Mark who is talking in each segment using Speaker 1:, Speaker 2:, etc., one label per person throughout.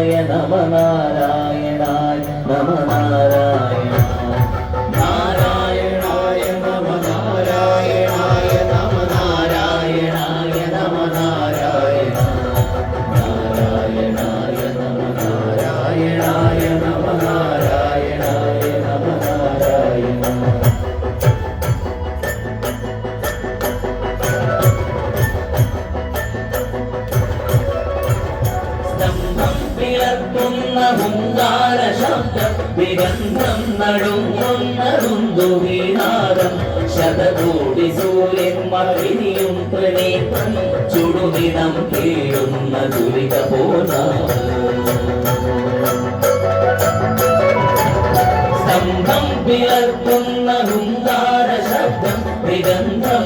Speaker 1: നമ നാരായണായ നമ നാരായണ ഹുങ്കാര ശബ്ദം വിഗന്ധം നടുങ്ങുന്നതുന്തു വിനാദം ശതകോടി സൂര്യൻ മറിയും പ്രണീതം ചുടുദിനം കേഴുന്ന ദുരിത സ്തംഭം പിളർത്തുന്ന ഹുങ്കാര ശബ്ദം വിഗന്ധം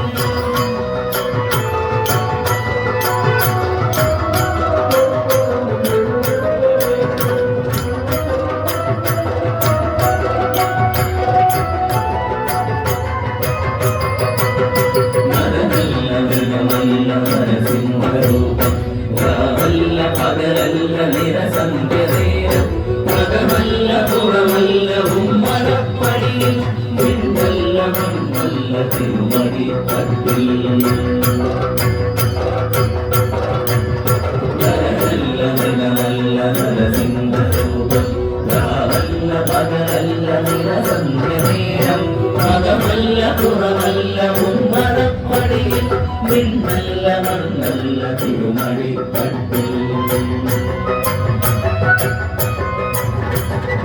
Speaker 1: നരസിംഹരൂപം രാവല്ല പകലല്ല നിരസന്ധ്യസേനം പകമല്ല പുറമല്ല ഉമ്മരപ്പടിയിൽ പിന്നല്ല മണ്ണല്ല തിരുമടി പട്ടിൽ നരനല്ല മൃഗമല്ല നരസിംഹരൂപം രാവല്ല പകലല്ല നിരസന്ധ്യസേനം പകമല്ല പുറമല്ല മഴയിൽ മിന്നല്ല മണ്ണല്ല തിരുമഴിത്തട്ടിൽ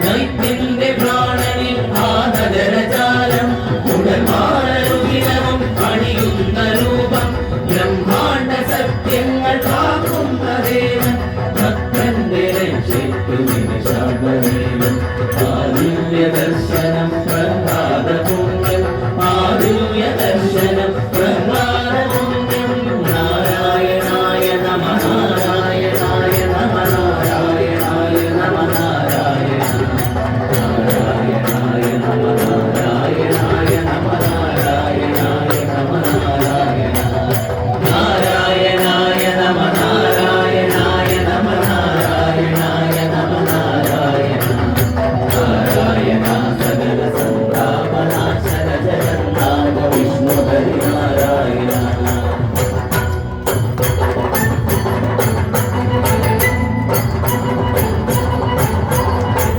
Speaker 1: നൈറ്റിന്റെ പ്രാണനിൽ ആദരജാലം ഉടൻമാറുകിലവും അണിയുന്ന രൂപം ബ്രഹ്മാണ്ട സത്യങ്ങൾ